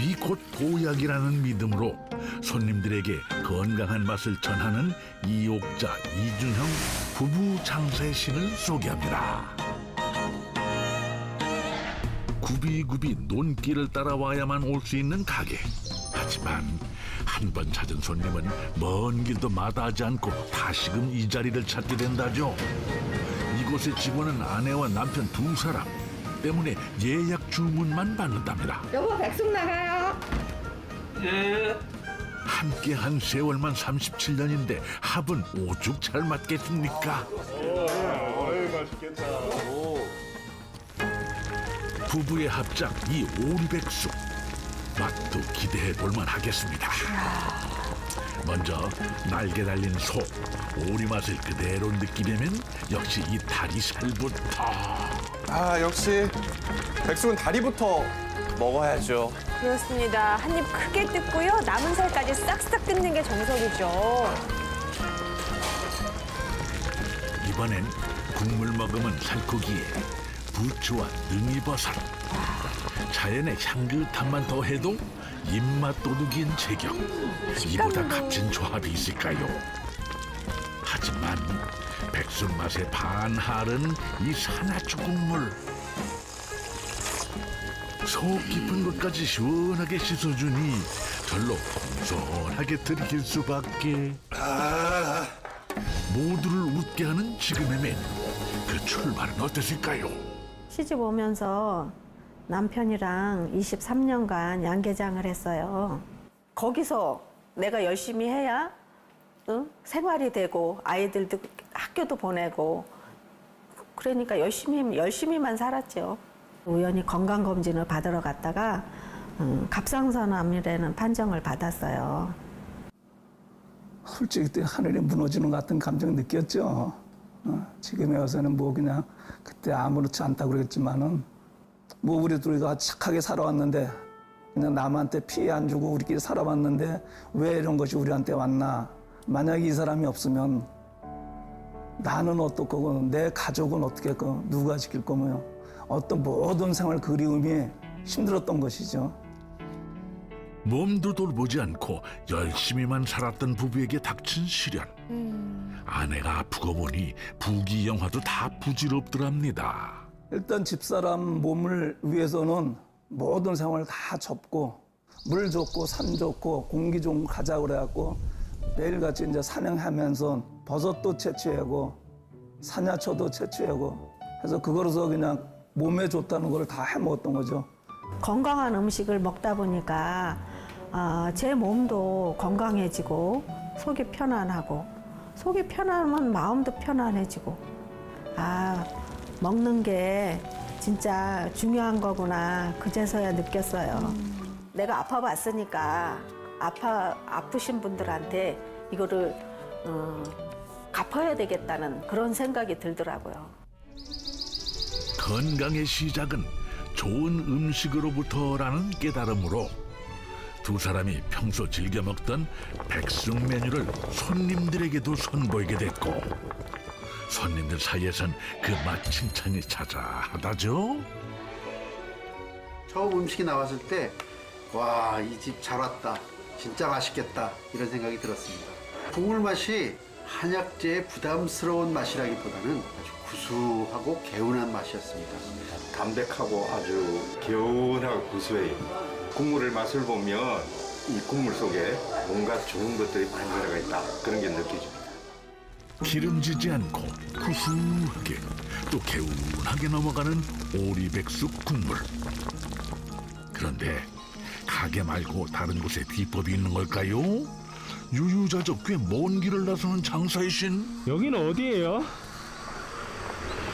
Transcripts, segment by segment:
굽이 곧 보약이라는 믿음으로 손님들에게 건강한 맛을 전하는 이옥자 이준형 부부 장사의 신을 소개합니다. 굽이굽이 논길을 따라와야만 올 수 있는 가게. 하지만 한 번 찾은 손님은 먼 길도 마다하지 않고 다시금 이 자리를 찾게 된다죠. 이곳의 직원은 아내와 남편 두 사람 때문에 예약 주문만 받는답니다. 여보 백숙 나가요. 함께 한 세월만 37년인데 합은 오죽 잘 맞겠습니까? 부부의 합작 이 오리백숙 맛도 기대해 볼만 하겠습니다. 먼저 날개 달린 소 오리 맛을 그대로 느끼려면 역시 이 다리살부터 아 역시 백숙은 다리부터 먹어야죠. 그렇습니다. 한 입 크게 뜯고요. 남은 살까지 싹싹 뜯는 게 정석이죠. 이번엔 국물 머금은 살코기에 부추와 능이버섯 자연의 향긋함만 더해도 입맛 도둑인 제격 이보다 값진 조합이 있을까요? 하지만 백숙 맛의 반할은 이 산화초 국물 속 깊은 것까지 시원하게 씻어주니 절로 공손하게 들이킬 수밖에 모두를 웃게 하는 지금의 메뉴 그 출발은 어땠을까요? 시집 오면서 남편이랑 23년간 양계장을 했어요. 거기서 내가 열심히 해야 응? 생활이 되고 아이들도 학교도 보내고 그러니까 열심히 열심히만 살았죠. 우연히 건강 검진을 받으러 갔다가 음, 갑상선 암이라는 판정을 받았어요. 솔직히 그때 하늘이 무너지는 것 같은 감정 느꼈죠. 어, 지금에 와서는 뭐 그냥 그때 아무렇지 않다고 그랬지만은 뭐 우리 둘이가 착하게 살아왔는데 그냥 남한테 피해 안 주고 우리끼리 살아왔는데 왜 이런 것이 우리한테 왔나. 만약에 이 사람이 없으면 나는 어떻고 내 가족은 어떻게 고 누가 지킬 거며 어떤 모든 생활 그리움이 힘들었던 것이죠. 몸도 돌보지 않고 열심히만 살았던 부부에게 닥친 시련. 아내가 아프고 보니 부귀영화도 다 부질없더랍니다. 일단 집사람 몸을 위해서는 모든 생활을 다 접고 물 좋고 산 좋고 공기 좋은 거 가자 그래갖고 매일같이 이제 사냥하면서 버섯도 채취하고 사냐초도 채취하고 해서 그거로서 그냥 몸에 좋다는 걸 다 해 먹었던 거죠. 건강한 음식을 먹다 보니까 아, 제 몸도 건강해지고 속이 편안하고 속이 편안하면 마음도 편안해지고 아 먹는 게 진짜 중요한 거구나 그제서야 느꼈어요. 내가 아파봤으니까 아파 아프신 분들한테 이거를 어, 갚아야 되겠다는 그런 생각이 들더라고요. 건강의 시작은 좋은 음식으로부터라는 깨달음으로 두 사람이 평소 즐겨 먹던 백숙 메뉴를 손님들에게도 선보이게 됐고 손님들 사이에선 그 맛 칭찬이 자자하다죠. 처음 음식이 나왔을 때, 와, 이 집 잘 왔다. 진짜 맛있겠다. 이런 생각이 들었습니다. 국물 맛이 한약재의 부담스러운 맛이라기보다는 아주 구수하고 개운한 맛이었습니다. 담백하고 아주 개운하고 구수해요. 국물의 맛을 보면 이 국물 속에 뭔가 좋은 것들이 많이 들어가 있다. 그런 게 느껴집니다. 기름지지 않고 구수하게 또 개운하게 넘어가는 오리백숙 국물. 그런데 가게 말고 다른 곳에 비법이 있는 걸까요? 유유자적 꽤 먼 길을 나서는 장사의 신. 여기는 어디예요?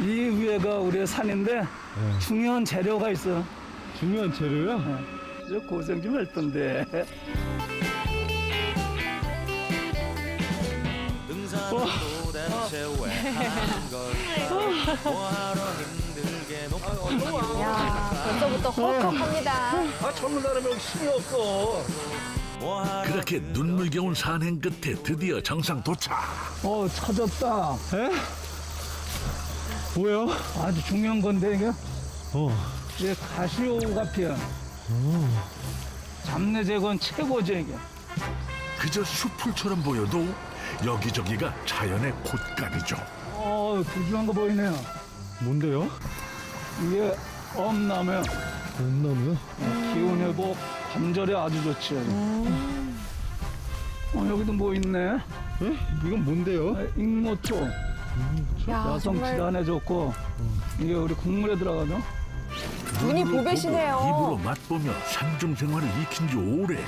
이 위에가 우리의 산인데 중요한 재료가 있어. 중요한 재료요? 저 고생 좀 했던데. 야, 벌써부터 헉헉합니다. 아 젊은 사람이 여기 힘이 없어. 그렇게 눈물겨운 산행 끝에 드디어 정상 도착. 어 찾았다. 에? 뭐요? 아주 중요한 건데 이게 어. 이게 가시오가피야. 잡내 제거는 최고지 이게. 그저 수풀처럼 보여도 여기저기가 자연의 콧갈이죠. 어, 두툼한 거 보이네요. 뭔데요? 이게 엄나무요. 엄나무요? 기운 회복, 관절에 아주 좋지요. 어, 여기도 뭐 있네. 에? 이건 뭔데요? 아, 익모초. 야, 여성 정말 질환에 좋고 이게 우리 국물에 들어가죠. 눈이 보배시네요. 맛보며 산중 생활을 익힌 지 오래.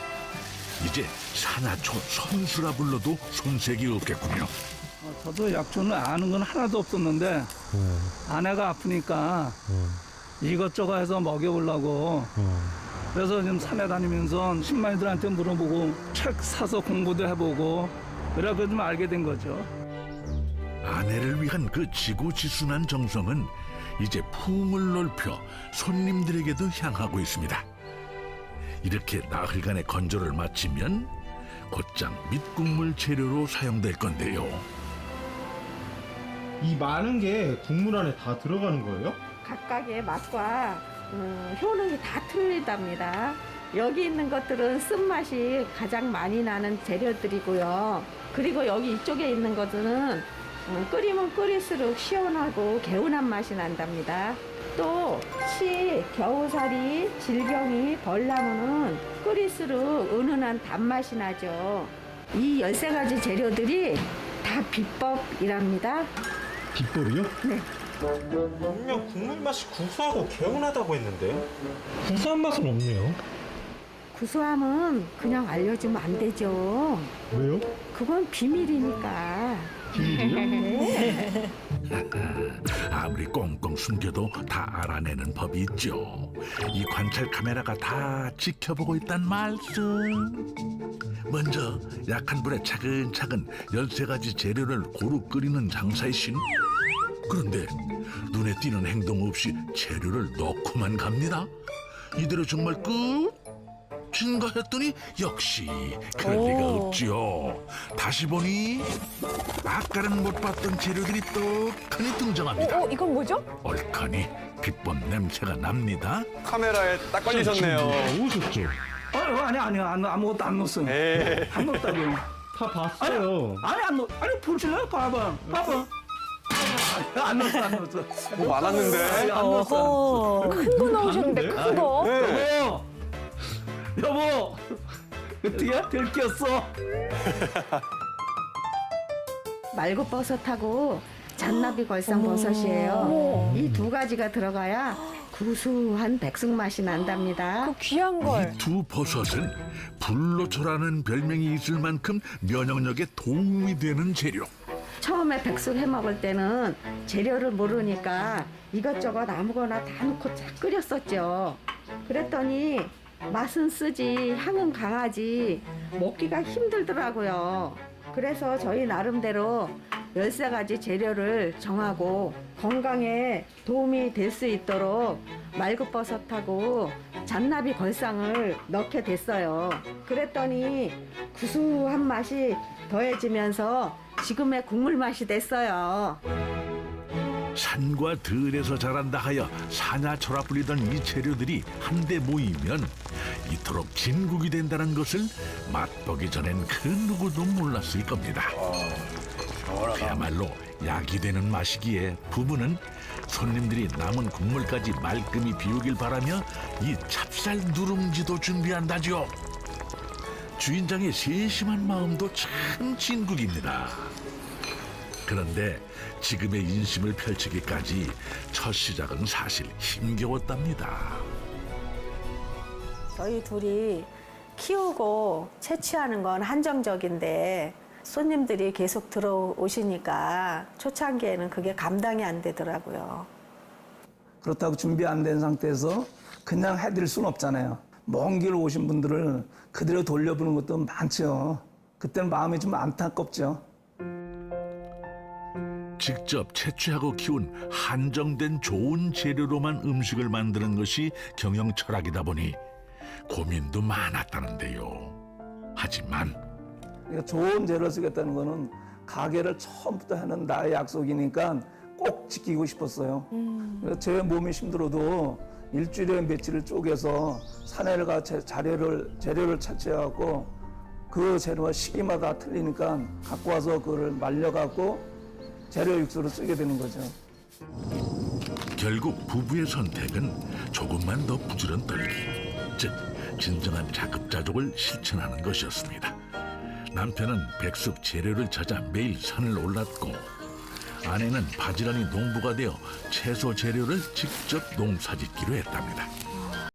이제 산하초 선수라 불러도 손색이 없겠군요. 어, 저도 약초는 아는 건 하나도 없었는데 아내가 아프니까 이것저것 해서 먹여보려고 그래서 지금 산에 다니면서 신마이들한테 물어보고 책 사서 공부도 해보고 그래서 좀 알게 된 거죠. 아내를 위한 그 지고지순한 정성은 이제 품을 넓혀 손님들에게도 향하고 있습니다. 이렇게 나흘간의 건조를 마치면 곧장 밑국물 재료로 사용될 건데요. 이 많은 게 국물 안에 다 들어가는 거예요? 각각의 맛과 음, 효능이 다 틀리답니다. 여기 있는 것들은 쓴맛이 가장 많이 나는 재료들이고요. 그리고 여기 이쪽에 있는 것들은 음, 끓이면 끓일수록 시원하고 개운한 맛이 난답니다. 또 치, 겨우살이, 질병이, 벌나무는 끓일수록 은은한 단맛이 나죠. 이 13가지 재료들이 다 비법이랍니다. 비법이요? 네. 분명 국물 맛이 구수하고 개운하다고 했는데 구수한 맛은 없네요. 구수함은 그냥 알려주면 안 되죠. 왜요? 그건 비밀이니까. 네. 아무리 꽁꽁 숨겨도 다 알아내는 법이 있죠. 이 관찰 카메라가 다 지켜보고 있단 말씀. 먼저 약한 불에 차근차근 열세 가지 재료를 고루 끓이는 장사의 신. 그런데 눈에 띄는 행동 없이 재료를 넣고만 갑니다. 이대로 정말 끝? 진가 했더니 역시 그럴 리가 없지요. 다시 보니 아까는 못 봤던 재료들이 떡하니 등장합니다. 어, 이건 뭐죠? 얼커니 비법 냄새가 납니다. 카메라에 딱 걸리셨네요. 오셨죠? 어, 아니 아니 안, 아무것도 안 넣었어요. 에이. 안 넣었다고요. 다 봤어요. 아니 안 넣. 아니 보실래요? 봐봐. 봐봐. 안 넣었어 안 넣었어. 뭐 많았는데. 안 넣었어. 큰거 넣으셨는데, 큰 거. 네. 여보. 여보. 어떻게 들켰어? 말고버섯하고 잔나비 걸상버섯이에요. 이 두 가지가 들어가야 구수한 백숙 맛이 난답니다. 그 귀한 걸. 이두 버섯은 불로초라는 별명이 있을 만큼 면역력에 도움이 되는 재료. 처음에 백숙 해 먹을 때는 재료를 모르니까 이것저것 아무거나 다 넣고 쫙 끓였었죠. 그랬더니 맛은 쓰지 향은 강하지 먹기가 힘들더라고요. 그래서 저희 나름대로 13가지 재료를 정하고 건강에 도움이 될 수 있도록 말굽버섯하고 잔나비 걸상을 넣게 됐어요. 그랬더니 구수한 맛이 더해지면서 지금의 국물 맛이 됐어요. 산과 들에서 자란다 하여 사냐초라 불리던 이 재료들이 한데 모이면 이토록 진국이 된다는 것을 맛보기 전엔 그 누구도 몰랐을 겁니다. 그야말로 약이 되는 맛이기에 부부는 손님들이 남은 국물까지 말끔히 비우길 바라며 이 찹쌀 누룽지도 준비한다죠. 주인장의 세심한 마음도 참 진국입니다. 그런데 지금의 인심을 펼치기까지 첫 시작은 사실 힘겨웠답니다. 저희 둘이 키우고 채취하는 건 한정적인데 손님들이 계속 들어오시니까 초창기에는 그게 감당이 안 되더라고요. 그렇다고 준비 안 된 상태에서 그냥 해드릴 수는 없잖아요. 먼 길 오신 분들을 그대로 돌려보는 것도 많죠. 그때는 마음이 좀 안타깝죠. 직접 채취하고 키운 한정된 좋은 재료로만 음식을 만드는 것이 경영 철학이다 보니 고민도 많았다는데요. 하지만 그러니까 좋은 재료를 쓰겠다는 거는 가게를 처음부터 하는 나의 약속이니까 꼭 지키고 싶었어요. 그래서 제 몸이 힘들어도 일주일에 며칠을 쪼개서 산에를 가 재- 자료를 재료를 채취해갖고 그 재료가 시기마다 틀리니까 갖고 와서 그걸 말려갖고 재료 육수로 쓰게 되는 거죠. 결국 부부의 선택은 조금만 더 부지런 떨기, 즉 진정한 자급자족을 실천하는 것이었습니다. 남편은 백숙 재료를 찾아 매일 산을 올랐고 아내는 바지런히 농부가 되어 채소 재료를 직접 농사짓기로 했답니다.